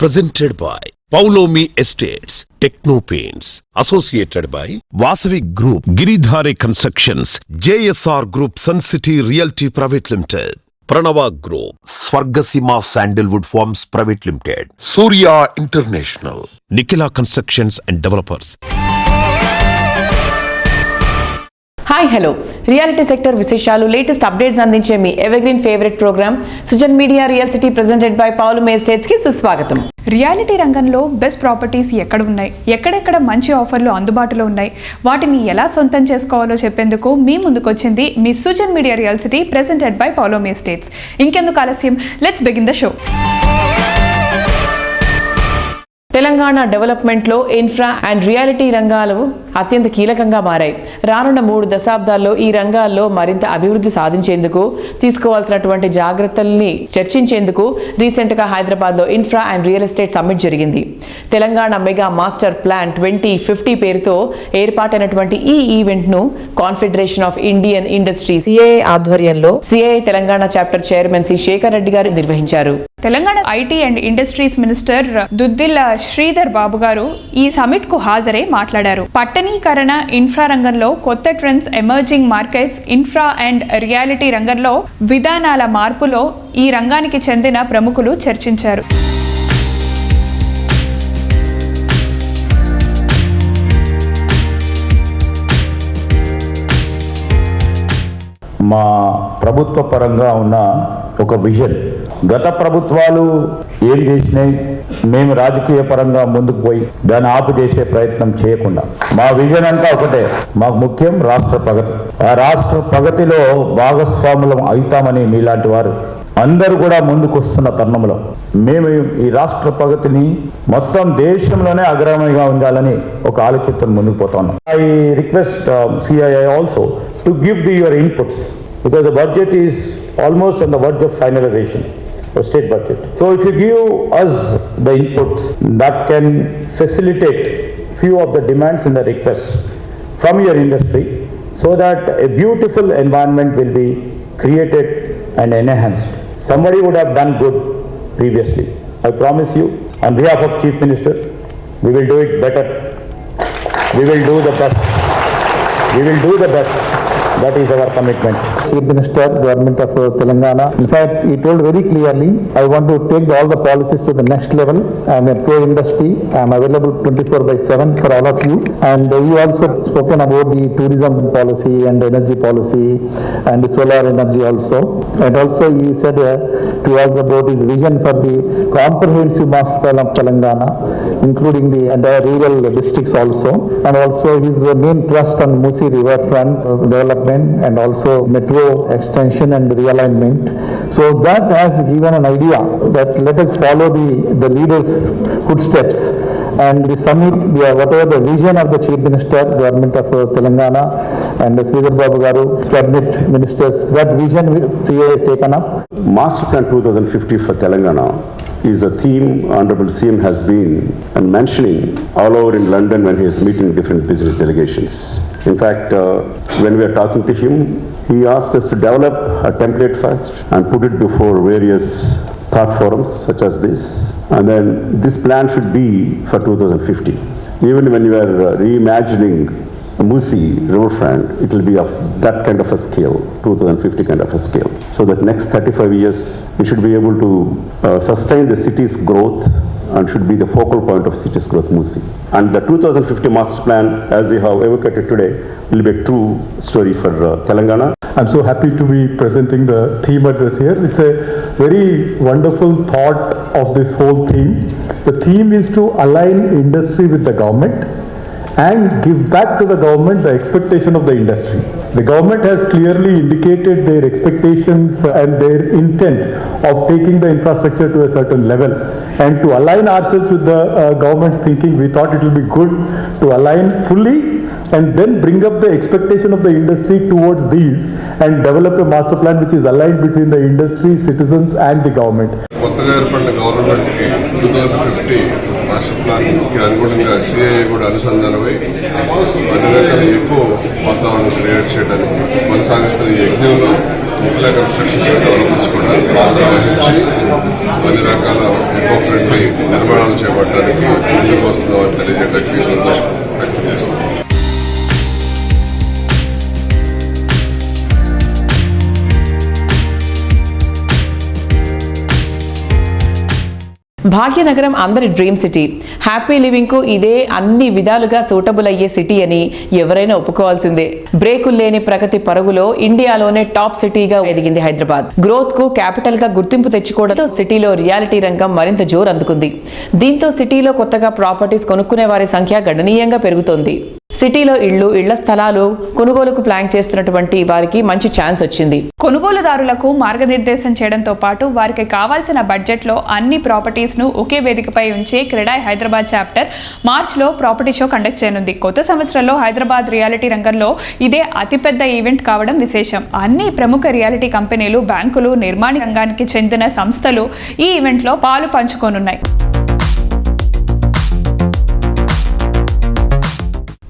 presented by Paulomi Estates, Techno Paints, associated by Vasavi Group, Giridhare Constructions, JSR Group, Sun City Realty Private Limited, Pranava Group, Swargasima Sandalwood Farms Private Limited, Surya International, Nikila Constructions and Developers. Hi hello reality sector విశేషాలు latest updates అందించే మీ evergreen favourite programme Sujan media real city presented by Paulomi స్టేట్స్కి సుస్వాగతం. Reality రంగంలో best properties ఎక్కడ ఉన్నాయి ఎక్కడెక్కడ మంచి ఆఫర్లు అందుబాటులో ఉన్నాయి? వాటిని ఎలా సొంతం చేసుకోవాలో చెప్పేందుకు మీ ముందుకొచ్చింది మీ Sujan media real city presented by Paulomi estates ఇంకెందుకు ఆలస్యం? Let's begin the show Telangana డెవలప్మెంట్లో ఇన్ఫ్రా అండ్ రియాలిటీ రంగాలు అత్యంత కీలకంగా మారాయి. రానున్న మూడు దశాబ్దాల్లో ఈ రంగాల్లో మరింత అభివృద్ధి సాధించేందుకు తీసుకోవాల్సినటువంటి జాగ్రత్తల్ని చర్చించేందుకు రీసెంట్గా హైదరాబాద్లో infra and real estate summit జరిగింది. Telangana mega master plan twenty fifty పేరుతో ఏర్పాటైనటువంటి ఈ ఈవెంట్ను confederation of Indian industries CI ఆధ్వర్యంలో CI Telangana chapter chairman C Shekar Reddy garu నిర్వహించారు. Telangana IT and industries minister Duddilla Sridhar Babu garu ఈ సమిట్కు హాజరై మాట్లాడారు. పట్టణీకరణ ఇన్ఫ్రా రంగంలో కొత్త trends emerging markets infra and reality రంగంలో విధానాల మార్పులో ఈ రంగానికి చెందిన ప్రముఖులు చర్చించారు. మా ప్రభుత్వ పరంగా ఉన్న ఒక విజన్. గత ప్రభుత్వాలు ఏం చేసినాయి? మేము రాజకీయ పరంగా ముందుకు పోయి దాన్ని ఆపు చేసే ప్రయత్నం చేయకుండా. మా విజన్ అంతా ఒకటే మాకు ముఖ్యం రాష్ట్ర ప్రగతి. ఆ రాష్ట్ర ప్రగతిలో భాగస్వాములం అవుతామని మీలాంటి వారు అందరూ కూడా ముందుకు వస్తున్న తరుణంలో మేము ఈ రాష్ట్ర ప్రగతిని మొత్తం దేశంలోనే అగ్రమయంగా ఉండాలని ఒక ఆలోచనతో ముందుకు పోతున్నాం I request CII also to give the your inputs because the budget is almost on the verge of finalization, state budget. So if you give us the inputs that can facilitate few of the demands and the requests from your industry so that a beautiful environment will be created and enhanced. Somebody would have done good previously. I promise you, on behalf of Chief Minister, we will do it better. We will do the best. We will do the best. That is our commitment. Chief Minister, Government of uh, Telangana. In fact, he told very clearly, I want to take all the policies to the next level. I am a pro-industry. I am available 24 by 7 for all of you. And you also spoken about the tourism policy and energy policy and solar energy also. And also he said uh, to us about his vision for the comprehensive master plan of Telangana, including the entire rural districts also. And also his uh, main trust on Musi riverfront uh, development and also metro extension and realignment. So that has given an idea that let us follow the, the leaders' footsteps. And the summit, we are- whatever the vision of the Chief Minister, Government of Telangana and Sridhar Babu Garu, Cabinet Ministers, that vision CA has taken up. Master Plan 2050 for Telangana is a theme Honorable CM has been and mentioning all over in London when he is meeting different business delegations. In fact, uh, when we are talking to him, he asked us to develop a template first and put it before various thought forums such as this. And then this plan should be for 2050. Even when you are uh, reimagining Musi riverfront, it will be of that kind of a scale, 2050 kind of a scale. So that next 35 years, we should be able to uh, sustain the city's growth and should be the focal point of city's growth, Musi. And the 2050 master plan, as you have evocated today, will be a true story for uh, Telangana. I'm so happy to be presenting the theme address here. It's a very wonderful thought of this whole theme. The theme is to align industry with the government and give back to the government the expectation of the industry. The government has clearly indicated their expectations and their intent of taking the infrastructure to a certain level. And to align ourselves with the uh, government's thinking, we thought it will be good to align fully and then bring up the expectation of the industry towards these and develop a master plan which is aligned between the industry, citizens and the government. కొత్తగా ఏర్పడిన గవర్నమెంట్కి two thousand fifty master ప్లాన్కి అనుగుణంగా CIA కూడా అనుసంధానమై అన్ని రకాల ఎక్కువ వాతావరణం క్రియేట్ చేయడానికి కొనసాగిస్తున్న ఈ యజ్ఞంలో మిగిలిన కన్స్ట్రక్షన్ అండ్ అన్ని రకాల ఎకో ఫ్రెండ్లీ నిర్మాణాలు చేపట్టడానికి ముందుకు వస్తున్నామని తెలియజేయడానికి సంతోషం వ్యక్తం చేస్తున్నాం భాగ్యనగరం అందరి డ్రీమ్ సిటీ. హ్యాపీ లివింగ్కు ఇదే అన్ని విధాలుగా సూటబుల్ అయ్యే సిటీ అని ఎవరైనా ఒప్పుకోవాల్సిందే. బ్రేకులు లేని ప్రగతి పరుగులో ఇండియాలోనే టాప్ సిటీగా ఎదిగింది హైదరాబాద్. గ్రోత్కు క్యాపిటల్గా గుర్తింపు తెచ్చుకోవడంతో సిటీలో రియాలిటీ రంగం మరింత జోరు అందుకుంది దీంతో సిటీలో కొత్తగా ప్రాపర్టీస్ కొనుక్కునే వారి సంఖ్య గణనీయంగా పెరుగుతోంది. సిటీలో ఇళ్ళు ఇళ్ళ స్థలాలు కొనుగోలుకు ప్లాన్ చేస్తున్నటువంటి వారికి మంచి ఛాన్స్ వచ్చింది. కొనుగోలుదారులకు మార్గనిర్దేశం చేయడంతో పాటు వారికి కావాల్సిన బడ్జెట్లో అన్ని ప్రాపర్టీస్ను ఒకే వేదికపై ఉంచి క్రెడాయ్ హైదరాబాద్ చాప్టర్ మార్చ్లో ప్రాపర్టీ షో కండక్ట్ చేయనుంది. కొత్త సంవత్సరంలో హైదరాబాద్ రియాలిటీ రంగంలో ఇదే అతిపెద్ద ఈవెంట్ కావడం విశేషం. అన్ని ప్రముఖ రియాలిటీ కంపెనీలు బ్యాంకులు నిర్మాణ రంగానికి చెందిన సంస్థలు ఈ ఈవెంట్లో పాలు పంచుకోనున్నాయి.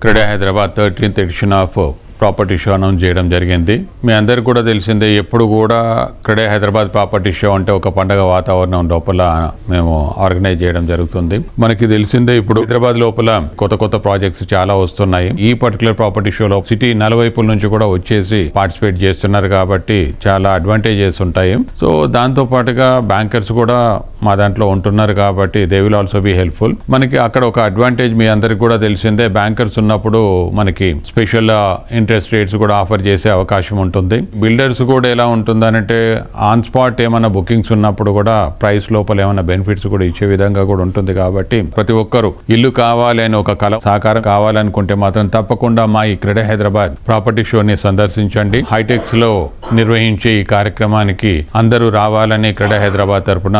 CREDAI Hyderabad thirteenth edition of property show announce చేయడం జరిగింది. మీ అందరికీ కూడా తెలిసిందే ఎప్పుడు కూడా క్రెడా హైదరాబాద్ ప్రాపర్టీ షో అంటే ఒక పండగ వాతావరణం లోపల మేము ఆర్గనైజ్ చేయడం జరుగుతుంది. మనకి తెలిసిందే ఇప్పుడు హైదరాబాద్ లోపల కొత్త కొత్త ప్రాజెక్ట్స్ చాలా వస్తున్నాయి. ఈ పర్టికులర్ ప్రాపర్టీ షోలో సిటీ నలువైపుల నుంచి కూడా వచ్చేసి పార్టిసిపేట్ చేస్తున్నారు కాబట్టి చాలా అడ్వాంటేజెస్ ఉంటాయి. సో దాంతో పాటుగా బ్యాంకర్స్ కూడా మా దాంట్లో ఉంటున్నారు కాబట్టి they will also be helpful మనకి అక్కడ ఒక అడ్వాంటేజ్ మీ అందరికి కూడా తెలిసిందే బ్యాంకర్స్ ఉన్నప్పుడు మనకి స్పెషల్ ఇంట్రెస్ట్ రేట్స్ కూడా ఆఫర్ చేసే అవకాశం ఉంటుంది. బిల్డర్స్ కూడా ఎలా ఉంటుందనంటే ఆన్ స్పాట్ ఏమైనా బుకింగ్స్ ఉన్నప్పుడు కూడా ప్రైస్ లోపల ఏమైనా బెనిఫిట్స్ కూడా ఇచ్చే విధంగా కూడా ఉంటుంది కాబట్టి ప్రతి ఒక్కరు ఇల్లు కావాలి అని ఒక కళ సహకారం కావాలనుకుంటే మాత్రం తప్పకుండా మా ఈ క్రెడే హైదరాబాద్ ప్రాపర్టీ షోని సందర్శించండి. హైటెక్స్లో నిర్వహించే ఈ కార్యక్రమానికి అందరూ రావాలని క్రీడ హైదరాబాద్ తరపున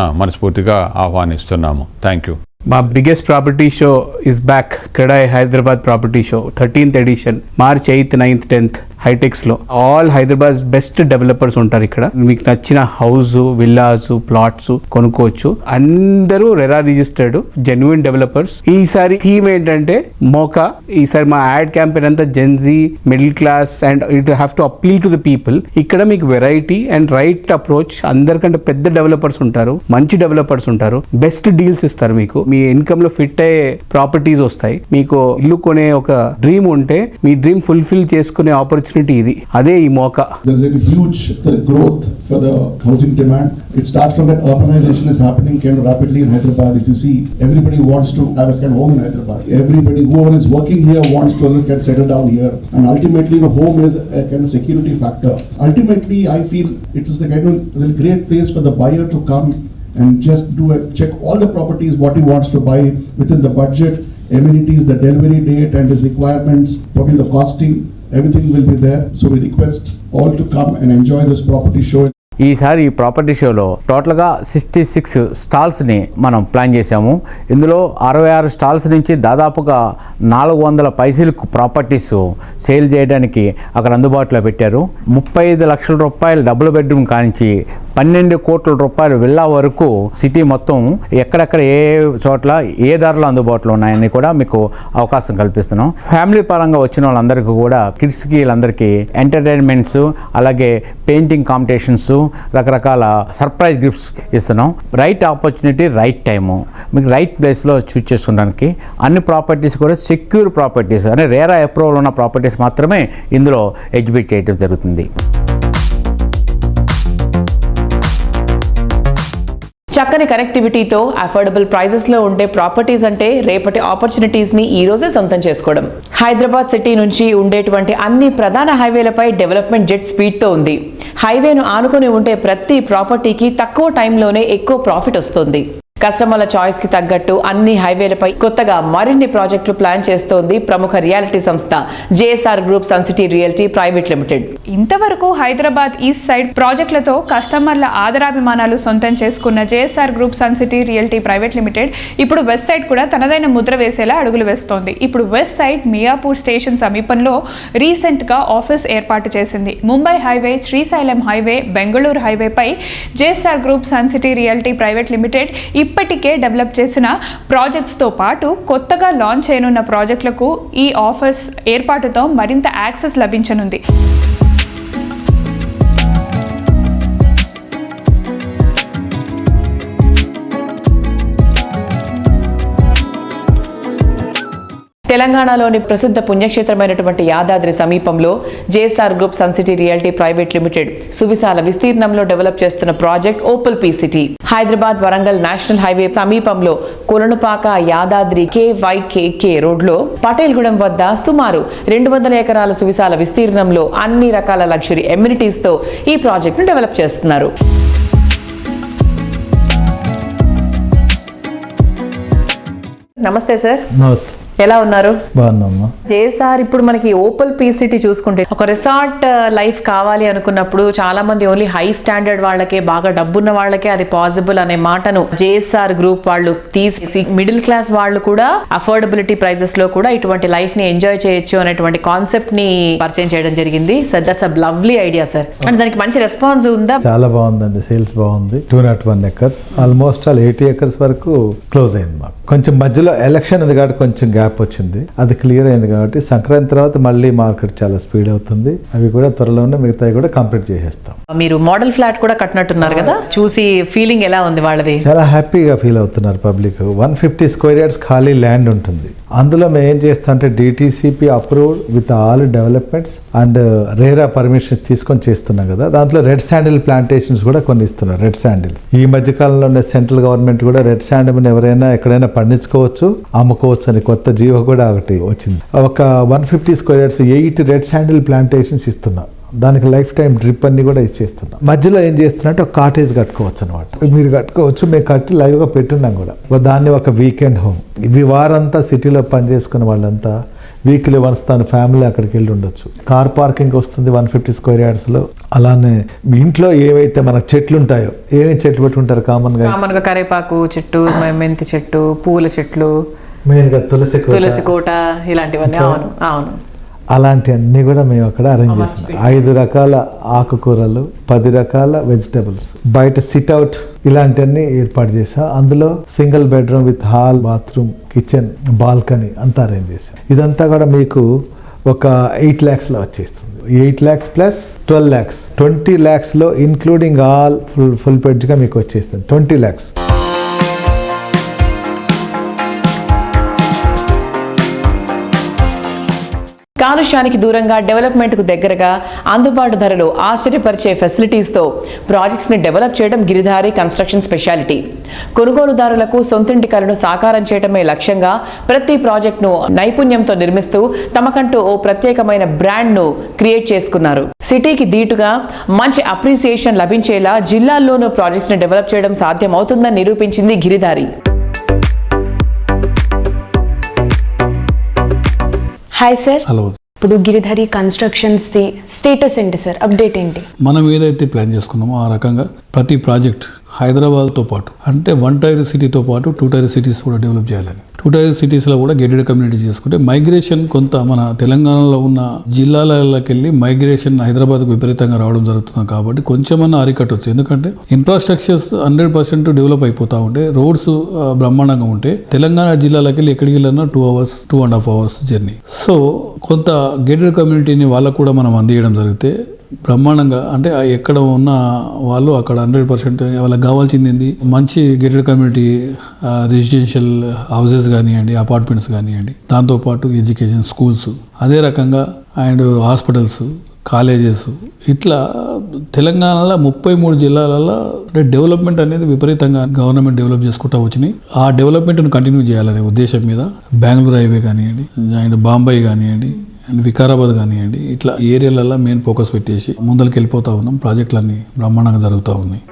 మనస్ఫూర్తిగా ఆహ్వానిస్తున్నాము. థ్యాంక్ యూ మా biggest property show is back CREDAI Hyderabad property show thirteenth edition March eighth ninth tenth హైటెక్స్లో all Hyderabad best developers ఉంటారు ఇక్కడ. మీకు నచ్చిన హౌస్ విల్లాస్ ప్లాట్స్ కొనుక్కోవచ్చు. అందరూ రెరా రిజిస్టర్డ్ జెన్యున్ డెవలపర్స్ ఈసారి థీమ్ ఏంటంటే మోకా. ఈసారి మా యాడ్ క్యాంపెయిన్ అంతా gen Z middle class and it have to appeal to the people ఇక్కడ మీకు వెరైటీ అండ్ రైట్ అప్రోచ్ అందరికంటే పెద్ద డెవలపర్స్ ఉంటారు. మంచి డెవలపర్స్ ఉంటారు. బెస్ట్ డీల్స్ ఇస్తారు మీకు. మీ ఇన్కమ్లో ఫిట్ అయ్యే ప్రాపర్టీస్ వస్తాయి. మీకు ఇల్లు కొనే ఒక డ్రీమ్ ఉంటే మీ డ్రీమ్ ఫుల్ఫిల్ చేసుకునే ఆపర్చునిటీ ఇది అదే ఈ మోకా There's a huge uh, growth for the housing demand. It starts from that urbanization is happening kind of rapidly in Hyderabad. If you see, everybody wants to have a kind of home in Hyderabad. Everybody, whoever is working here wants to get settled down here. And ultimately, the home is a kind of security factor. Ultimately, I feel it is a kind of a great place for the buyer to come and just do a check all the properties what he wants to buy within the budget, amenities, the delivery date and his requirements, probably the costing, Everything will be there. So we request all to come and enjoy this property show. ఈసారి ఈ property షోలో టోటల్గా sixty six స్టాల్స్ని మనం plan చేశాము ఇందులో అరవై ఆరు stalls నుంచి దాదాపుగా నాలుగు వందల పైసలకు ప్రాపర్టీస్ సేల్ చేయడానికి అక్కడ అందుబాటులో పెట్టారు ముప్పై ఐదు లక్షల రూపాయలు డబుల్ బెడ్రూమ్ కానించి పన్నెండు కోట్ల రూపాయలు విల్లా వరకు సిటీ మొత్తం ఎక్కడెక్కడ ఏ చోట్ల ఏ ధరలు అందుబాటులో ఉన్నాయని కూడా మీకు అవకాశం కల్పిస్తున్నాం. ఫ్యామిలీ పరంగా వచ్చిన వాళ్ళందరికీ కూడా కిడ్స్కి ఎంటర్టైన్మెంట్స్ అలాగే పెయింటింగ్ కాంపిటీషన్స్ రకరకాల సర్ప్రైజ్ గిఫ్ట్స్ ఇస్తున్నాం. Right opportunity right time. మీకు రైట్ ప్లేస్లో చూస్ చేసుకోవడానికి అన్ని ప్రాపర్టీస్ కూడా సెక్యూర్ ప్రాపర్టీస్ అంటే రేరా అప్రూవల్ ఉన్న ప్రాపర్టీస్ మాత్రమే ఇందులో ఎగ్జిబిట్ చేయడం జరుగుతుంది. చక్కని కనెక్టివిటీతో అఫోర్డబుల్ ప్రైజెస్లో ఉండే ప్రాపర్టీస్ అంటే రేపటి ఆపర్చునిటీస్ని ఈరోజే ఈ రోజే సొంతం చేసుకోవడం. హైదరాబాద్ సిటీ నుంచి ఉండేటువంటి అన్ని ప్రధాన హైవేలపై డెవలప్మెంట్ జెట్ స్పీడ్తో ఉంది. హైవేను ఆనుకొని ఉండే ప్రతి ప్రాపర్టీకి తక్కువ టైంలోనే ఎక్కువ ప్రాఫిట్ వస్తుంది. కస్టమర్ల చాయిస్కి తగ్గట్టు అన్ని హైవేలపై కొత్తగా మరిన్ని ప్రాజెక్టులు ప్లాన్ చేస్తోంది ప్రముఖ రియాలిటీ సంస్థ JSR group Suncity realty private limited. ఇంతవరకు హైదరాబాద్ ఈస్ట్ సైడ్ ప్రాజెక్టులతో కస్టమర్ల ఆదరాభిమానాలు సొంతం చేసుకున్న JSR group Suncity realty private limited ఇప్పుడు వెస్ట్ సైడ్ కూడా తనదైన ముద్ర వేసేలా అడుగులు వేస్తోంది. ఇప్పుడు వెస్ట్ సైడ్ మియాపూర్ స్టేషన్ సమీపంలో రీసెంట్గా ఆఫీస్ ఏర్పాటు చేసింది. Mumbai highway Srisailam highway Bengaluru హైవేపై JSR group Suncity realty private limited ఇప్పటికే డెవలప్ చేసిన ప్రాజెక్ట్స్తో పాటు కొత్తగా లాంచ్ చేయనున్న ప్రాజెక్టులకు ఈ ఆఫర్స్ ఏర్పాటుతో మరింత యాక్సెస్ లభించనుంది. తెలంగాణలోని ప్రసిద్ధ పుణ్యక్షేత్రమైనటువంటి యాదాద్రి సమీపంలో JSR group sun city reality private limited సువిశాల విస్తీర్ణంలో డెవలప్ చేస్తున్న project opal P city. Hyderabad Warangal national highway సమీపంలో కొలనుపాక యాదాద్రి కేవైకేకే రోడ్లో పటేల్గూడెం వద్ద సుమారు రెండు వందల ఎకరాల సువిశాల విస్తీర్ణంలో అన్ని రకాల లగ్జరీ ఎమ్యూనిటీస్తో ఈ ప్రాజెక్టును డెవలప్ చేస్తున్నారు. నమస్తే సార్. నమస్తే. ఎలా ఉన్నారు? బాగున్నామ్మా జేఎస్ఆర్ ఇప్పుడు మనకి ఓపల్ పీసీటీ చూసుకుంటే ఒక రిసార్ట్ లైఫ్ కావాలి అనుకున్నప్పుడు చాలా మంది ఓన్లీ హై స్టాండర్డ్ వాళ్ళకే బాగా డబ్బున్న వాళ్ళకే అది పాసిబుల్ అనే మాటను జేఎస్ఆర్ గ్రూప్ వాళ్ళు తీసేసి మిడిల్ క్లాస్ వాళ్ళు కూడా అఫోర్డబిలిటీ ప్రైజెస్లో కూడా ఇటువంటి లైఫ్ని ఎంజాయ్ చేయొచ్చు అనేటువంటి కాన్సెప్ట్ని పరిచయం చేయడం జరిగింది. Sir that's a lovely idea sir. అంటే దానికి మంచి రెస్పాన్స్ ఉందా? చాలా బాగుందండి సేల్స్ బాగుంది. Two not one acres. Almost all eighty acres వరకు క్లోజ్ అయింది మాకు. కొంచెం మధ్యలో ఎలక్షన్ ఉంది కాబట్టి కొంచెం గ్యాప్ వచ్చింది. అది క్లియర్ అయింది కాబట్టి సంక్రాంతి తర్వాత మళ్ళీ మార్కెట్ చాలా స్పీడ్ అవుతుంది. అవి కూడా త్వరలోనే మిగతావి కూడా కంప్లీట్ చేసేస్తాం. మీరు మోడల్ ఫ్లాట్ కూడా కట్టినట్టున్నారు కదా? చూసి ఫీలింగ్ ఎలా ఉంది వాళ్ళది? చాలా హ్యాపీగా ఫీల్ అవుతున్నారు public one fifty square yards ఖాళీ ల్యాండ్ ఉంటుంది. అందులో మేము ఏం చేస్తాం అంటే DTCP approved with all developments and RERA permissions తీసుకొని చేస్తున్నాం కదా? దాంట్లో రెడ్ శాండిల్ ప్లాంటేషన్స్ కూడా కొన్ని ఇస్తున్నారు రెడ్ శాండిల్స్ ఈ మధ్య కాలంలో సెంట్రల్ గవర్నమెంట్ కూడా రెడ్ శాండిల్ ఎవరైనా ఎక్కడైనా పండించుకోవచ్చు అమ్ముకోవచ్చు అని కొత్త జీవో కూడా ఒకటి వచ్చింది. ఒక one fifty square yards eight red sandal plantations ఇస్తున్నాను దానికి లైఫ్ టైం డ్రిప్ అన్ని కూడా ఇచ్చేస్తున్నాం. మధ్యలో ఏం చేస్తున్నట్టు ఒక కాటేజ్ కట్టుకోవచ్చు అనమాట మీరు కట్టుకోవచ్చు మేము కట్టి లైవ్గా పెట్టున్నాం కూడా. దాన్ని ఒక వీకెండ్ హోమ్. ఇవి వారంతా సిటీలో పనిచేసుకున్న వాళ్ళంతా వీక్లీ వన్స్ తన ఫ్యామిలీ అక్కడికి వెళ్ళి ఉండొచ్చు. కార్ పార్కింగ్ వస్తుంది వన్ ఫిఫ్టీ స్క్వేర్ యార్డ్స్లో. అలానే ఇంట్లో ఏవైతే మనకు చెట్లు ఉంటాయో ఏమేమి చెట్లు పెట్టుకుంటారు కామన్గా? కామన్గా కరేపాకు చెట్టు మెంతి చెట్టు పూల చెట్లు మెయిన్గా తులసి. తులసి కోట ఇలాంటివన్నీ అవును అవును. అలాంటి అన్ని కూడా మేము అక్కడ అరేంజ్ చేస్తున్నాం. ఐదు రకాల ఆకుకూరలు పది రకాల వెజిటబుల్స్. బయట సిట్ అవుట్ ఇలాంటివన్నీ ఏర్పాటు చేసాం అందులో single bedroom with hall bathroom kitchen balcony అంతా అరేంజ్ చేసాం ఇదంతా కూడా మీకు ఒక ఎయిట్ ల్యాక్స్లో వచ్చేస్తుంది. Eight lakhs plus twelve lakhs twenty ల్యాక్స్లో including all full full పెడ్జ్గా మీకు వచ్చేస్తుంది. ట్వంటీ ల్యాక్స్ కాలుష్యానికి దూరంగా డెవలప్మెంట్కు దగ్గరగా అందుబాటు ధరలో ఆశ్చర్యపరిచే ఫెసిలిటీస్తో ప్రాజెక్ట్స్ని డెవలప్ చేయడం గిరిధారి కన్స్ట్రక్షన్ స్పెషాలిటీ. కొనుగోలుదారులకు సొంతింటి కలను సాకారం చేయడమే లక్ష్యంగా ప్రతి ప్రాజెక్ట్ను నైపుణ్యంతో నిర్మిస్తూ తమకంటూ ఓ ప్రత్యేకమైన బ్రాండ్ను క్రియేట్ చేసుకున్నారు. సిటీకి దీటుగా మంచి అప్రిసియేషన్ లభించేలా జిల్లాల్లోనూ ప్రాజెక్ట్స్ని డెవలప్ చేయడం సాధ్యమవుతుందని నిరూపించింది గిరిధారి. హాయ్ సార్ హలో ఇప్పుడు గిరిధరి కన్స్ట్రక్షన్స్ ది స్టేటస్ ఏంటి సార్ అప్డేట్ ఏంటి? మనం ఏదైతే ప్లాన్ చేసుకున్నామో ఆ రకంగా ప్రతి ప్రాజెక్ట్ హైదరాబాద్తో పాటు అంటే వన్ టైర్ సిటీతో పాటు టూ టైర్ సిటీస్ కూడా డెవలప్ చేయాలని. టూ టైర్ సిటీస్లో కూడా గెటెడ్ కమ్యూనిటీ చేసుకుంటే మైగ్రేషన్ కొంత మన తెలంగాణలో ఉన్న జిల్లాలకి వెళ్ళి మైగ్రేషన్ హైదరాబాద్కు విపరీతంగా రావడం జరుగుతుంది కాబట్టి కొంచెమన్నా అరికట్టవచ్చు ఎందుకంటే ఇన్ఫ్రాస్ట్రక్చర్స్ హండ్రెడ్ పర్సెంట్ డెవలప్ అయిపోతూ ఉంటే రోడ్స్ బ్రహ్మాండంగా ఉంటే తెలంగాణ జిల్లాలకు వెళ్ళి ఎక్కడికి వెళ్ళినా two hours two and half hours journey. So కొంత గేటెడ్ కమ్యూనిటీని వాళ్ళకు కూడా మనం అందియడం జరిగితే బ్రహ్మాండంగా అంటే ఎక్కడ ఉన్న వాళ్ళు అక్కడ హండ్రెడ్ పర్సెంట్ వాళ్ళకి కావాల్సింది ఏంది మంచి గేటెడ్ కమ్యూనిటీ రెసిడెన్షియల్ హౌసెస్ కానివ్వండి అపార్ట్మెంట్స్ కానివ్వండి దాంతోపాటు ఎడ్యుకేషన్ స్కూల్స్ అదే రకంగా అండ్ హాస్పిటల్స్ కాలేజెస్ ఇట్లా తెలంగాణలో ముప్పై మూడు జిల్లాలలో అంటే డెవలప్మెంట్ అనేది విపరీతంగా గవర్నమెంట్ డెవలప్ చేసుకుంటూ వచ్చినాయి. ఆ డెవలప్మెంట్ను కంటిన్యూ చేయాలనే ఉద్దేశం మీద బెంగళూరు హైవే కానివ్వండి అండ్ బాంబే కానివ్వండి అండ్ వికారాబాద్ కానివ్వండి ఇట్లా ఏరియాలలో మెయిన్ ఫోకస్ పెట్టేసి ముందరికి వెళ్ళిపోతూ ఉన్నాం. ప్రాజెక్టులన్నీ బ్రహ్మాండంగా జరుగుతూ ఉన్నాయి.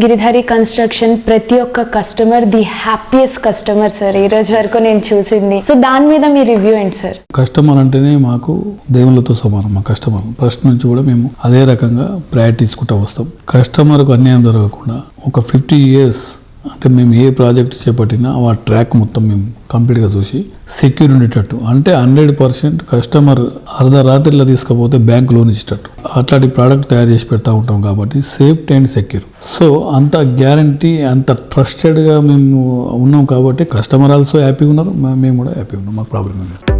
గిరిధరి కన్స్ట్రక్షన్ ప్రతి ఒక్క customer the happiest customer sir ఈ రోజు వరకు నేను చూసింది. సో దాని మీద మీ రివ్యూ ఏంటి సార్ కస్టమర్ అంటేనే మాకు దేవుళ్ళతో సమానం మా కస్టమర్. ఫస్ట్ నుంచి కూడా మేము అదే రకంగా ప్రయారిటీ తీసుకుంటూ వస్తాం. కస్టమర్కు అన్యాయం జరగకుండా ఒక ఫిఫ్టీ ఇయర్స్ అంటే మేము ఏ ప్రాజెక్ట్ చేపట్టినా ఆ ట్రాక్ మొత్తం మేము కంప్లీట్గా చూసి సెక్యూర్ ఉండేటట్టు. అంటే హండ్రెడ్ పర్సెంట్ కస్టమర్ అర్ధరాత్రిలో తీసుకపోతే బ్యాంక్ లోన్ ఇచ్చేటట్టు. అట్లాంటి ప్రోడక్ట్ తయారు చేసి పెడతా ఉంటాం కాబట్టి సేఫ్టీ అండ్ సెక్యూర్. సో అంత గ్యారంటీ అంత ట్రస్టెడ్గా మేము ఉన్నాం కాబట్టి కస్టమర్ ఆల్సో హ్యాపీగా ఉన్నారు. మేము కూడా హ్యాపీగా ఉన్నాం. మాకు ప్రాబ్లం లేదు.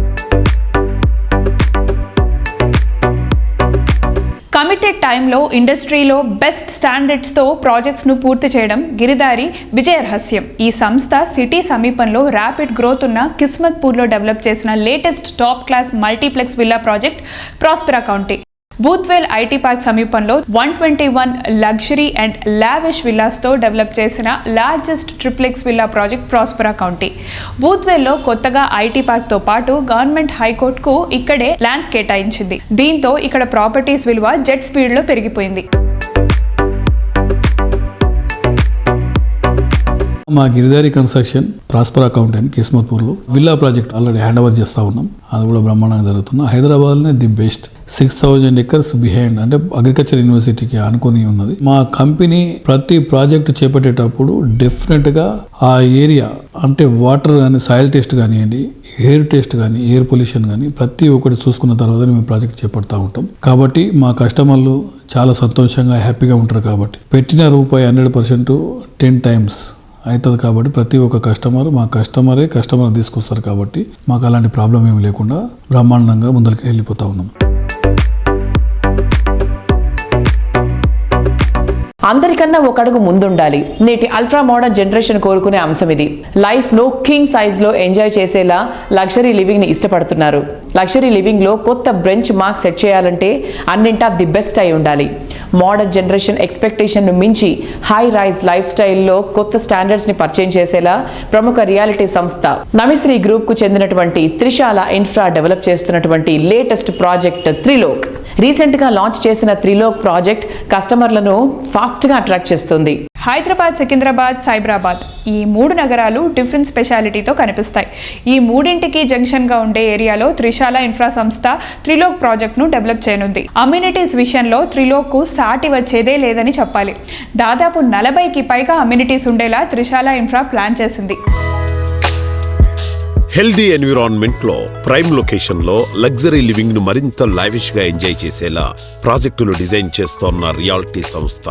కమిటెడ్ టైంలో ఇండస్ట్రీలో బెస్ట్ స్టాండర్డ్స్తో ప్రాజెక్ట్స్ను పూర్తి చేయడం గిరిదారి విజయ రహస్యం. ఈ సంస్థ సిటీ సమీపంలో ర్యాపిడ్ గ్రోత్ ఉన్న కిస్మత్పూర్లో డెవలప్ చేసిన latest top class multiplex villa project Prospera county Budvel IT park సమీపంలో one twenty one luxury and lavish విల్లాస్తో develop చేసిన largest triplex villa project Prospera county. బూత్వేల్లో కొత్తగా ఐటీ పార్క్తో పాటు గవర్నమెంట్ హైకోర్టుకు ఇక్కడే ల్యాండ్స్ కేటాయించింది. దీంతో ఇక్కడ ప్రాపర్టీస్ విలువ జెట్ స్పీడ్లో పెరిగిపోయింది. మా Giridhari construction prosper accountant కిస్మత్పూర్లో villa project already hand over చేస్తూ ఉన్నాం. అది కూడా బ్రహ్మాండంగా జరుగుతుంది హైదరాబాద్లోనే the best. Six thousand acres behind అంటే అగ్రికల్చర్ యూనివర్సిటీకి అనుకుని ఉన్నది. మా కంపెనీ ప్రతి ప్రాజెక్ట్ చేపట్టేటప్పుడు డెఫినెట్గా ఆ ఏరియా అంటే వాటర్ కానీ సాయిల్ టెస్ట్ కానివ్వండి ఎయిర్ టెస్ట్ కానీ ఎయిర్ పొల్యూషన్ కానీ ప్రతి ఒక్కటి చూసుకున్న తర్వాత మేము ప్రాజెక్ట్ చేపడతా ఉంటాం. కాబట్టి మా కస్టమర్లు చాలా సంతోషంగా హ్యాపీగా ఉంటారు కాబట్టి. పెట్టిన రూపాయి హండ్రెడ్ పర్సెంట్ టెన్ టైమ్స్ అవుతుంది కాబట్టి ప్రతి ఒక్క కస్టమర్ మా కస్టమరే కస్టమర్ తీసుకొస్తారు కాబట్టి మాకు అలాంటి ప్రాబ్లం ఏమి లేకుండా బ్రహ్మాండంగా ముందరికి వెళ్ళిపోతా ఉన్నాం. అందరికన్నా ఒక అడుగు ముందుండాలి. నేటి అల్ట్రా మోడర్న్ జనరేషన్ కోరుకునే అంశం ఇది. లైఫ్లో కింగ్ సైజ్లో ఎంజాయ్ చేసేలా లగ్జరీ లివింగ్ని ఇష్టపడుతున్నారు. లగ్జరీ లివింగ్లో కొత్త బ్రెంచ్ మార్క్ సెట్ చేయాలంటే అన్నింటా ది బెస్ట్ అయి ఉండాలి. మోడర్న్ జనరేషన్ ఎక్స్పెక్టేషన్ను మించి హై రైజ్ లైఫ్ స్టైల్లో కొత్త స్టాండర్డ్స్ని పరిచయం చేసేలా ప్రముఖ రియాలిటీ సంస్థ నమిశ్రీ గ్రూప్కు చెందినటువంటి త్రిశాల ఇన్ఫ్రా డెవలప్ చేస్తున్నటువంటి లేటెస్ట్ ప్రాజెక్ట్ త్రిలోక్. రీసెంట్గా లాంచ్ చేసిన త్రిలోక్ ప్రాజెక్ట్ కస్టమర్లను ఫాస్ట్గా అట్రాక్ట్ చేస్తుంది. హైదరాబాద్ సికింద్రాబాద్ సైబరాబాద్ ఈ మూడు నగరాలు డిఫరెంట్ స్పెషాలిటీతో కనిపిస్తాయి. ఈ మూడింటికి జంక్షన్గా ఉండే ఏరియాలో త్రిశాల ఇన్ఫ్రా సంస్థ త్రిలోక్ ప్రాజెక్ట్ను డెవలప్ చేయనుంది. అమ్యూనిటీస్ విషయంలో త్రిలోక్కు సాటి వచ్చేదే లేదని చెప్పాలి. దాదాపు నలభైకి పైగా అమ్యూనిటీస్ ఉండేలా త్రిశాల ఇన్ఫ్రా ప్లాన్ చేసింది. హెల్దీ ఎన్విరాన్మెంట్లో ప్రైమ్ లొకేషన్లో లగ్జరీ లివింగ్ను మరింత లావిష్గా ఎంజాయ్ చేసేలా ప్రాజెక్టులు డిజైన్ చేస్తోన్న రియాలిటీ సంస్థ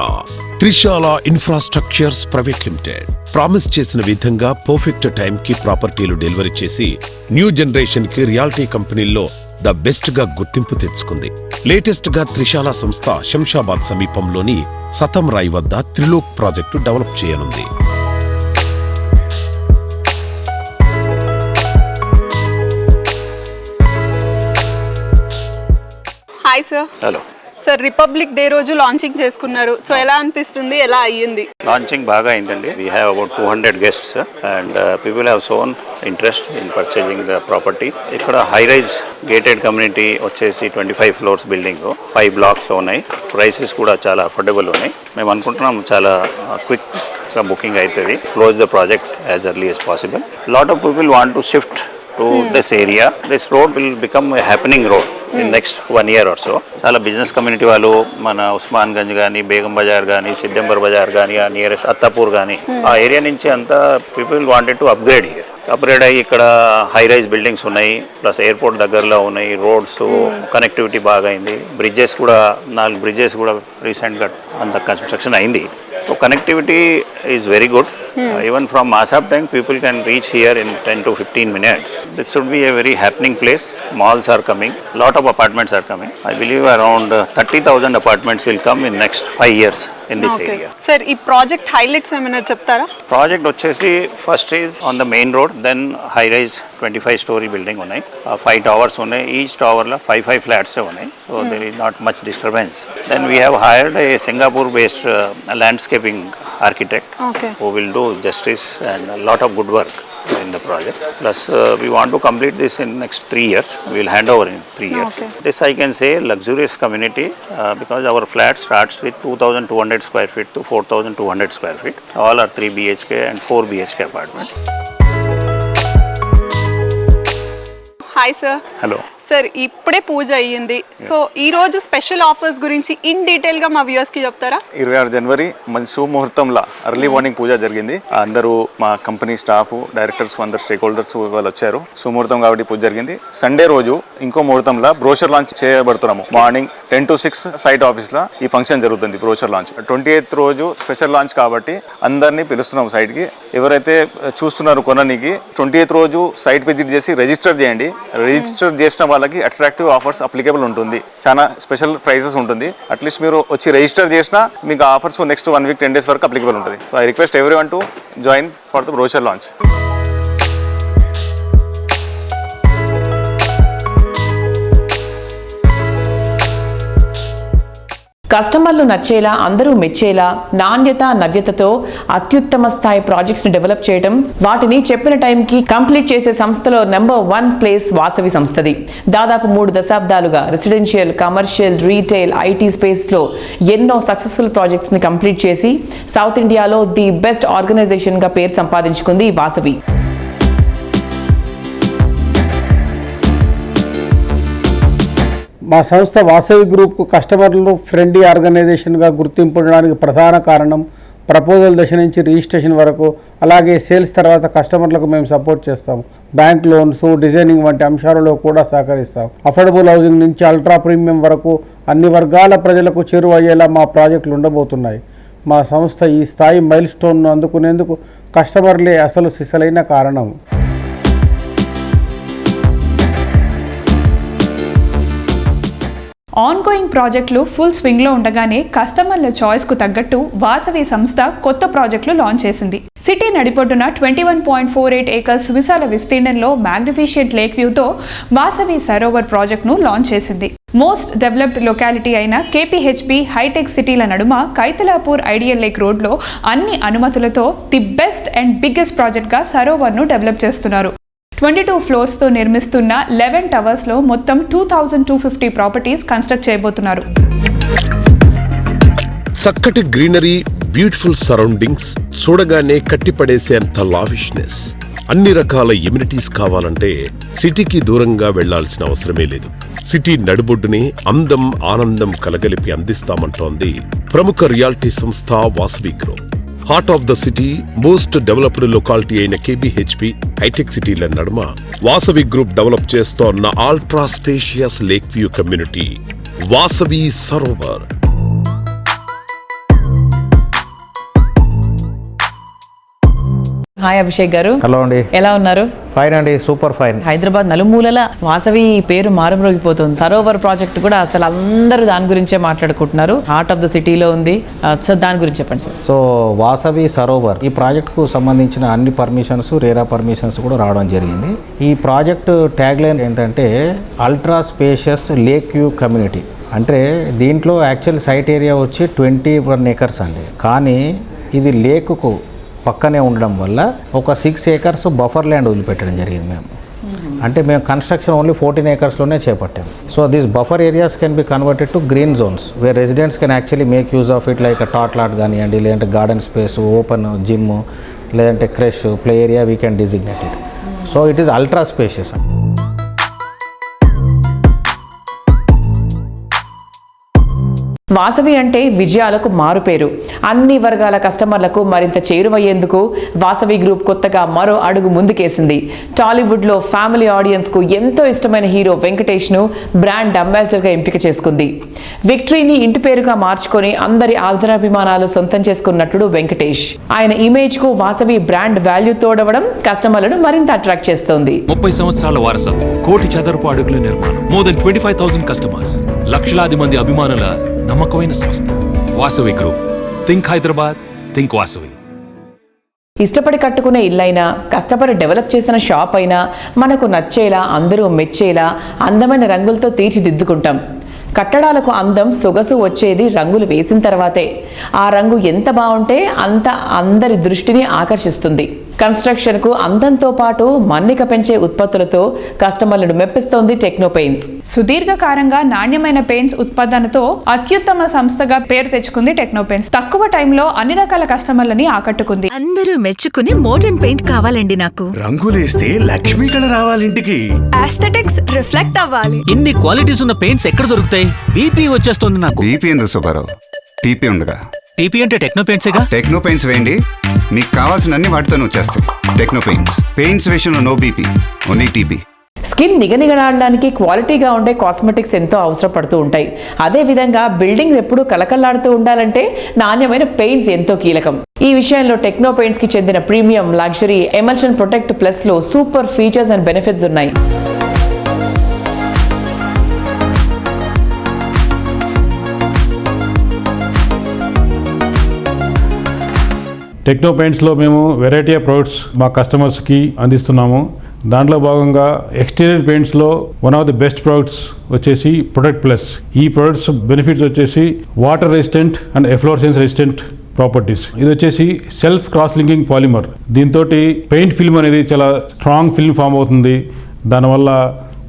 Trishala infrastructures private limited. Promise చేసిన విధంగా పర్ఫెక్ట్ టైం కి ప్రాపర్టీలు డెలివరీ చేసి న్యూ జనరేషన్కి రియాలిటీ కంపెనీల్లో ద బెస్ట్గా గుర్తింపు తెచ్చుకుంది. లేటెస్ట్గా త్రిశాల సంస్థ శంషాబాద్ సమీపంలోని సతం రాయ్ వద్ద త్రిలోక్ ప్రాజెక్టు డెవలప్ చేయనుంది. Hi sir hello sir republic day రోజు లాంచింగ్ చేసుకున్నారు. సో ఎలా అనిపిస్తుంది? ఎలా అయ్యింది? లాంచింగ్ బాగా అయిందండి. We have about two hundred guests and people have shown interest in purchasing the property ఇక్కడ హై రైజ్ గేటెడ్ కమ్యూనిటీ వచ్చేసి twenty five floors building five బ్లాక్స్లో ఉన్నాయి. ప్రైసెస్ కూడా చాలా అఫోర్డబుల్ ఉన్నాయి. మేము అనుకుంటున్నాం చాలా క్విక్గా బుకింగ్ అవుతుంది. Close the project as early as possible lot of people want to shift to this area this road will become happening road in next one year are so చాలా business community వాళ్ళు మన ఉస్మాన్ గంజ్ కానీ బేగం బజార్ కానీ సిద్దంబర్ బజార్ కానీ ఆ nearest Attapur కానీ ఆ area నుంచి అంతా people wanted to upgrade here upgrade అయ్యి ఇక్కడ హై రైజ్ బిల్డింగ్స్ ఉన్నాయి ప్లస్ ఎయిర్పోర్ట్ దగ్గరలో ఉన్నాయి రోడ్స్ కనెక్టివిటీ బాగా అయింది బ్రిడ్జెస్ కూడా నాలుగు బ్రిడ్జెస్ కూడా రీసెంట్గా అంత కన్స్ట్రక్షన్ అయింది. So connectivity is very good even from Masab Tank people can reach here in ten to fifteen minutes this should be a very happening place malls are coming lot of apartments are coming I believe around thirty thousand apartments will come in next five years in this area sir ఈ project highlights ఏమైనా చెప్తారా? Project వచ్చేసి first is on the main road then high rise twenty five story building ఉన్నాయి five towers ఉన్నాయి. Each టవర్లో five five ఫ్లాట్సే ఉన్నాయి. So there is not much disturbance then we have hired a Singapore based landscaping architect okay who will justice and a lot of good work in the project. Plus, uh, we want to complete this in next three years. We will hand over in three years. Okay. This I can say luxurious community uh, because our flat starts with 2,200 square feet to 4,200 square feet. All are 3 BHK and 4 BHK apartment. Hi, sir. Hello. Sir ఇప్పుడే పూజ అయ్యింది. So ఈ రోజు special offers గురించి in డీటెయిల్గా మా వ్యూవర్స్కి చెప్తారా? ఇరవై ఆరు జనవరి మంచి శుభముహూర్తంలో అర్లీ మార్నింగ్ పూజ జరిగింది. అందరూ మా కంపెనీ స్టాఫ్ డైరెక్టర్స్ అందరు స్టేక్ హోల్డర్స్ వాళ్ళు వచ్చారు. సుముహూర్తం కాబట్టి పూజ జరిగింది. సండే రోజు ఇంకో ముహూర్తంలో brochure launch చేయబడుతున్నాము. Morning ten to six site ఆఫీస్లో ఈ ఫంక్షన్ జరుగుతుంది బ్రోచర్ లాంచ్ ట్వంటీ ఎయిత్ రోజు స్పెషల్ లాంచ్ కాబట్టి అందరినీ పిలుస్తున్నాం సైట్కి ఎవరైతే చూస్తున్నారు కొననికి ట్వంటీ ఎయిత్ రోజు సైట్ విజిట్ చేసి రిజిస్టర్ చేయండి. రిజిస్టర్ చేసిన వాళ్ళకి అట్రాక్టివ్ ఆఫర్స్ అప్లికేబుల్ ఉంటుంది. చాలా స్పెషల్ ప్రైజెస్ ఉంటుంది. అట్లీస్ట్ మీరు వచ్చి రిజిస్టర్ చేసినా మీకు offers next one week ten days వరకు అప్లికేబుల్ ఉంటుంది. So I request everyone to join for the brochure launch కస్టమర్లు నచ్చేలా అందరూ మెచ్చేలా నాణ్యత నవ్యతతో అత్యుత్తమ స్థాయి ప్రాజెక్ట్స్ని డెవలప్ చేయడం వాటిని చెప్పిన టైంకి కంప్లీట్ చేసే సంస్థలో నెంబర్ వన్ ప్లేస్ వాసవి సంస్థది. దాదాపు మూడు దశాబ్దాలుగా రెసిడెన్షియల్ కమర్షియల్ రీటైల్ ఐటీ స్పేస్లో ఎన్నో సక్సెస్ఫుల్ ప్రాజెక్ట్స్ని కంప్లీట్ చేసి సౌత్ ఇండియాలో ది బెస్ట్ ఆర్గనైజేషన్గా పేరు సంపాదించుకుంది వాసవి. మా సంస్థ వాసవి గ్రూప్కు కస్టమర్లు ఫ్రెండ్లీ ఆర్గనైజేషన్గా గుర్తింపడానికి ప్రధాన కారణం ప్రపోజల్ దశ నుంచి రిజిస్ట్రేషన్ వరకు అలాగే సేల్స్ తర్వాత కస్టమర్లకు మేము సపోర్ట్ చేస్తాం బ్యాంక్ లోన్స్ డిజైనింగ్ వంటి అంశాలలో కూడా సహకరిస్తాం అఫోర్డబుల్ హౌసింగ్ నుంచి అల్ట్రా ప్రీమియం వరకు అన్ని వర్గాల ప్రజలకు చేరువయ్యేలా మా ప్రాజెక్టులు ఉండబోతున్నాయి. మా సంస్థ ఈ స్థాయి మైల్ స్టోన్ను అందుకునేందుకు కస్టమర్లే అసలు సిసలైన కారణం. ఆన్గోయింగ్ ప్రాజెక్టులు ఫుల్ స్వింగ్లో ఉండగానే కస్టమర్ల చాయిస్కు తగ్గట్టు వాసవి సంస్థ కొత్త ప్రాజెక్టులు లాంచ్ చేసింది. City నడిపొడ్డున twenty one point four eight acres విశాల విస్తీర్ణంలో మ్యాగ్నిఫిషియంట్ లేక్ వ్యూతో వాసవి సరోవర్ ప్రాజెక్టును లాంచ్ చేసింది. మోస్ట్ డెవలప్డ్ లొకాలిటీ అయిన కేపీహెచ్పి హైటెక్ సిటీల నడుమ కైతలాపూర్ ఐడియల్ లేక్ రోడ్లో అన్ని అనుమతులతో ది బెస్ట్ అండ్ బిగ్గెస్ట్ ప్రాజెక్ట్గా సరోవర్ను డెవలప్ చేస్తున్నారు. ట్వంటీ టూ ఫ్లోర్స్తో నిర్మిస్తున్న లెవెన్ టవర్స్లో మొత్తం two thousand two fifty properties construct చేయబోతున్నారు. చక్కటి గ్రీనరీ బ్యూటిఫుల్ సరౌండింగ్స్ చూడగానే కట్టిపడేసేంత లావిష్నెస్. అన్ని రకాల ఎమ్యూనిటీస్ కావాలంటే సిటీకి దూరంగా వెళ్ళాల్సిన అవసరమే లేదు. సిటీ నడుబొడ్డునే అందం ఆనందం కలగలిపి అందిస్తామంటోంది ప్రముఖ రియాలిటీ సంస్థ Vasavi group. Heart of the city most developed locality అయిన కేబిహెచ్పి హైటెక్ సిటీల నడుమ వాసవి గ్రూప్ డెవలప్ చేస్తోన్న ultra spacious lake view community Vasavi Sarovar. Hi Abhishek గారు. హలో అండి. ఎలా ఉన్నారు? ఫైన్ అండి సూపర్ ఫైన్ హైదరాబాద్ నలుమూలల వాసవి పేరు మారుమ్రోగిపోతుంది సరోవర్ ప్రాజెక్ట్ కూడా అసలు అందరూ దాని గురించే మాట్లాడుకుంటున్నారు. హార్ట్ ఆఫ్ ద సిటీలో ఉంది. ఆ, సో దాని గురించి చెప్పండి సార్. సో వాసవి సరోవర్ ఈ ప్రాజెక్టుకు సంబంధించిన అన్ని పర్మిషన్స్ రేరా పర్మిషన్స్ కూడా రావడం జరిగింది. ఈ ప్రాజెక్టు ట్యాగ్ లైన్ ఏంటంటే ultra spacious lake view community అంటే దీంట్లో యాక్చువల్ సైట్ ఏరియా వచ్చి ట్వంటీ వన్ ఏకర్స్ అండి. కానీ ఇది లేకుకు పక్కనే ఉండడం వల్ల ఒక సిక్స్ ఏకర్స్ బఫర్ ల్యాండ్ వదిలిపెట్టడం జరిగింది మేము. అంటే మేము కన్స్ట్రక్షన్ ఓన్లీ ఫోర్టీన్ ఏకర్స్లోనే చేపట్టాం. So these buffer areas can be converted to green zones where residents can actually make use of it like tot lot కానివ్వండి లేదంటే గార్డెన్ స్పేస్ ఓపెన్ జిమ్ లేదంటే creche play area we can designate so it is ultra spacious Vasavi అంటే విజయాలకు మారుపేరు. అన్ని వర్గాల కస్టమర్లకు మరింత చేరువయ్యేందుకు వాసవి గ్రూప్ కొత్తగా మరో అడుగు ముందుకేసింది. టాలీవుడ్లో ఫ్యామిలీ ఆడియన్స్కు ఎంతో ఇష్టమైన హీరో వెంకటేష్ను బ్రాండ్ అంబాసిడర్గా ఎంపిక చేసుకుంది. విక్టరీని ఇంటి పేరుగా మార్చుకొని అందరి ఆదరాభిమానాలు సొంతం చేసుకున్న నటుడు వెంకటేష్. ఆయన ఇమేజ్కు వాసవి బ్రాండ్ వాల్యూ తోడవడం కస్టమర్లను మరింత అట్రాక్ట్ చేస్తోంది. ముప్పై సంవత్సరాల వారసత్వం కోటి చదరపు అడుగుల నిర్మాణం more than twenty five thousand customers లక్షలాది మంది అభిమానుల నమ్మకమైన సంస్థ. Vasavi group. Think Hyderabad think Vasavi. ఇష్టపడి కట్టుకునే ఇల్లైనా కష్టపడి డెవలప్ చేసిన షాప్ అయినా మనకు నచ్చేలా అందరూ మెచ్చేలా అందమైన రంగులతో తీర్చిదిద్దుకుంటాం. కట్టడాలకు అందం సొగసు వచ్చేది రంగులు వేసిన తర్వాతే. ఆ రంగు ఎంత బాగుంటే అంత అందరి దృష్టిని ఆకర్షిస్తుంది. కన్స్ట్రక్షన్కు అందంతో పాటు మన్నిక పెంచే ఉత్పత్తులతో కస్టమర్లను మెప్పిస్తోంది టెక్నో పెయింట్స్ సుదీర్ఘకాలంగా నాణ్యమైన పెయింట్స్ ఉత్పాదనతో అత్యుత్తమ సంస్థగా పేరు తెచ్చుకుంది టెక్నో పెయింట్స్ తక్కువ టైంలో అన్ని రకాల కస్టమర్లని ఆకట్టుకుంది. అందరూ మెచ్చుకునే మోడర్న్ పెయింట్ కావాలండి నాకు. రంగులేస్తే లక్ష్మీ కళ రావాలింటికి. ఆస్థెటిక్స్ రిఫ్లెక్ట్ అవ్వాలి. ఇన్ని క్వాలిటీస్ ఉన్న పెయింట్స్ ఎక్కడ దొరుకుతాయి? బీపీ వచ్చేస్తుంది నాకు. బీపీ ఎందుకు సుబ్బారావు? టీపీ ఉండగా టీపీ అంటే టెక్నో పెయింట్సేగా టెక్నో పెయింట్స్ వేయండి. మీకు కావాల్సిన అన్ని వాటితో వచ్చేస్తాయి టెక్నో పెయింట్స్ పెయింట్స్ విషయంలో no BP only TP skin నిగనిగలాడడానికి క్వాలిటీగా ఉండే కాస్మెటిక్స్ ఎంతో అవసరపడుతూ ఉంటాయి. అదే విధంగా బిల్డింగ్స్ ఎప్పుడూ కలకల్లాడుతూ ఉండాలంటే నాణ్యమైన పెయింట్స్ ఎంతో కీలకం. ఈ విషయంలో టెక్నో పెయింట్స్కి చెందిన ప్రీమియం లగ్జరీ ఎమల్షన్ ప్రొటెక్ట్ ప్లస్లో సూపర్ ఫీచర్స్ అండ్ బెనిఫిట్స్ ఉన్నాయి. టెక్నో పెయింట్స్లో మేము వెరైటీ ఆఫ్ ప్రొడక్ట్స్ మా కస్టమర్స్కి అందిస్తున్నాము. దాంట్లో భాగంగా exterior పెయింట్స్లో one of the best products వచ్చేసి ప్రొడక్ట్ ప్లస్. ఈ ప్రొడక్ట్స్ బెనిఫిట్స్ వచ్చేసి water resistant and efflorescence resistant properties. ఇది వచ్చేసి సెల్ఫ్ క్రాస్ లింకింగ్ పాలిమర్. దీంతో పెయింట్ ఫిల్మ్ అనేది చాలా స్ట్రాంగ్ ఫిల్మ్ ఫామ్ అవుతుంది. దానివల్ల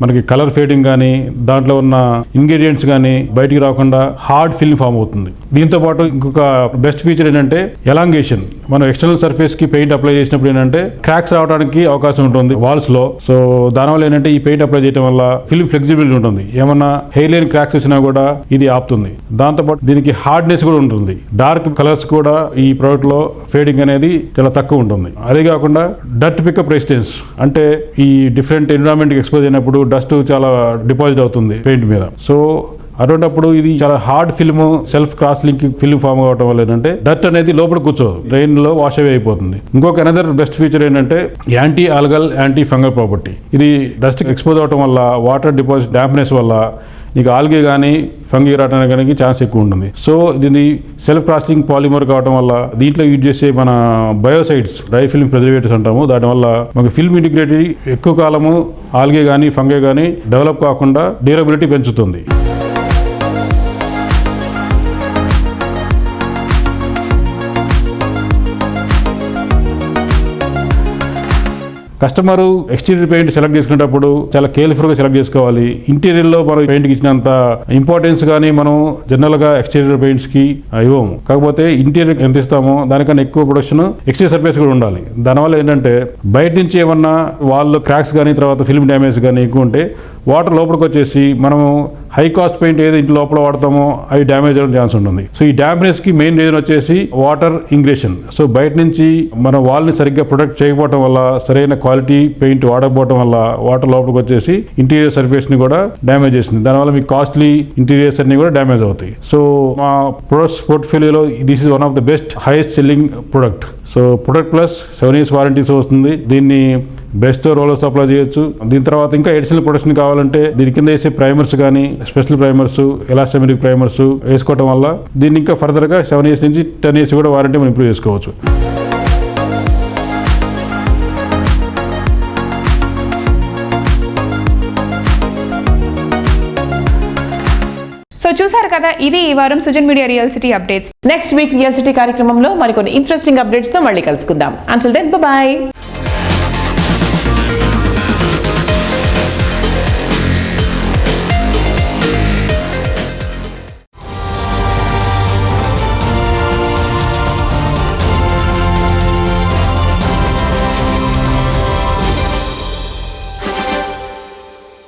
మనకి కలర్ ఫేడింగ్ కానీ దాంట్లో ఉన్న ఇంగ్రీడియంట్స్ కానీ బయటికి రాకుండా హార్డ్ ఫిల్మ్ ఫామ్ అవుతుంది. దీంతో పాటు ఇంకొక బెస్ట్ ఫీచర్ ఏంటంటే ఎలాంగేషన్. మనం ఎక్స్టర్నల్ సర్ఫేస్కి పెయింట్ అప్లై చేసినప్పుడు ఏంటంటే క్రాక్స్ రావడానికి అవకాశం ఉంటుంది వాల్స్లో. సో దానివల్ల ఏంటంటే ఈ పెయింట్ అప్లై చేయడం వల్ల ఫిల్మ్ ఫ్లెక్సిబిలిటీ ఉంటుంది. ఏమన్నా హెయిర్ లైన్ క్రాక్స్ వచ్చినా కూడా ఇది ఆపుతుంది. దాంతోపాటు దీనికి హార్డ్నెస్ కూడా ఉంటుంది. డార్క్ కలర్స్ కూడా ఈ ప్రోడక్ట్లో ఫేడింగ్ అనేది చాలా తక్కువ ఉంటుంది. అదే కాకుండా డట్ పికప్ రెసిస్టెన్స్. అంటే ఈ డిఫరెంట్ ఎన్విరాన్మెంట్ ఎక్స్పోజ్ అయినప్పుడు డస్ట్ చాలా డిపాజిట్ అవుతుంది పెయింట్ మీద. సో అటువంటిప్పుడు ఇది చాలా hard film self cross link film form అవడం వల్ల ఏంటంటే డస్ట్ అనేది లోపల కూర్చోదు. డ్రైన్లో వాష్ అవే అయిపోతుంది. ఇంకొక అనదర్ బెస్ట్ ఫీచర్ ఏంటంటే anti algal anti fungal property. ఇది డస్ట్ ఎక్స్పోజ్ అవడం వల్ల వాటర్ డిపాజిట్ డాంప్నెస్ వల్ల నీకు ఆల్గే కానీ ఫంగి రావడానికి కానీ ఛాన్స్ ఎక్కువ ఉంటుంది సో దీని సెల్ఫ్ క్రాస్టింగ్ పాలిమర్ కావడం వల్ల దీంట్లో యూజ్ చేసే మన బయోసైడ్స్ డ్రై ఫిల్మ్ ప్రిజర్వేటివ్స్ అంటాము దానివల్ల మనకి ఫిల్మ్ ఇంటిగ్రేటెడ్ ఎక్కువ కాలము ఆల్గే కానీ ఫంగే కానీ డెవలప్ కాకుండా డ్యూరబిలిటీ పెంచుతుంది. కస్టమర్ ఎక్స్టీరియర్ పెయింట్ సెలెక్ట్ చేసుకునేటప్పుడు చాలా కేర్ఫుల్గా సెలెక్ట్ చేసుకోవాలి. ఇంటీరియర్లో మనం పెయింట్కి ఇచ్చినంత ఇంపార్టెన్స్ కానీ మనం జనరల్గా ఎక్స్టీరియర్ పెయింట్స్కి ఇవ్వము. కాకపోతే ఇంటీరియర్ ఎంత ఇస్తామో దానికన్నా ఎక్కువ ప్రొడక్షన్ ఎక్స్టీరియర్ సర్ఫేస్ కూడా ఉండాలి. దానివల్ల ఏంటంటే బయట నుంచి ఏమన్నా వాళ్ళు క్రాక్స్ కానీ తర్వాత ఫిల్మ్ డ్యామేజ్ కానీ ఎక్కువ ఉంటే వాటర్ లోపలికి వచ్చేసి మనము హై కాస్ట్ పెయింట్ ఏది ఇంటి లోపల వాడతామో అవి డ్యామేజ్ అవ్వడం ఛాన్స్ ఉంటుంది. సో ఈ డ్యామేజ్కి మెయిన్ రీజన్ వచ్చేసి వాటర్ ఇంగ్రేషన్. సో బయట నుంచి మన వాల్ని సరిగ్గా ప్రొటెక్ట్ చేయకపోవడం వల్ల సరైన క్వాలిటీ పెయింట్ వాడకపోవడం వల్ల వాటర్ లోపలికి వచ్చేసి ఇంటీరియర్ సర్ఫేస్ని కూడా డ్యామేజ్ చేస్తుంది. దానివల్ల మీ కాస్ట్లీ ఇంటీరియర్స్ అన్ని కూడా డ్యామేజ్ అవుతాయి. సో మా products పోర్ట్ఫోలియోలో this is one of the best highest selling product. So product plus seven years warranties వస్తుంది. దీన్ని బెస్ట్ రోలర్స్ అప్లై చేయొచ్చు. దీని తర్వాత ఇంకా ఎడిషనల్ ప్రొడక్షన్ కావాలంటే దీని కింద వేసే ప్రైమర్స్ కానీ స్పెషల్ ప్రైమర్స్ ఎలాస్టమిక్ ప్రైమర్స్ వేసుకోవడం వల్ల దీన్ని ఇంకా ఫర్దర్గా సెవెన్ ఇయర్స్ నుంచి టెన్ ఇయర్స్ కూడా వారంటీ మనం ఇంప్రూవ్ చేసుకోవచ్చు. సో చూసారు కదా ఇది ఈ వారం Sujan media real city updates next week real city కార్యక్రమంలో మరికొన్ని ఇంట్రెస్టింగ్ అప్డేట్స్తో మళ్ళీ కలుసుకుందాం. Until then bye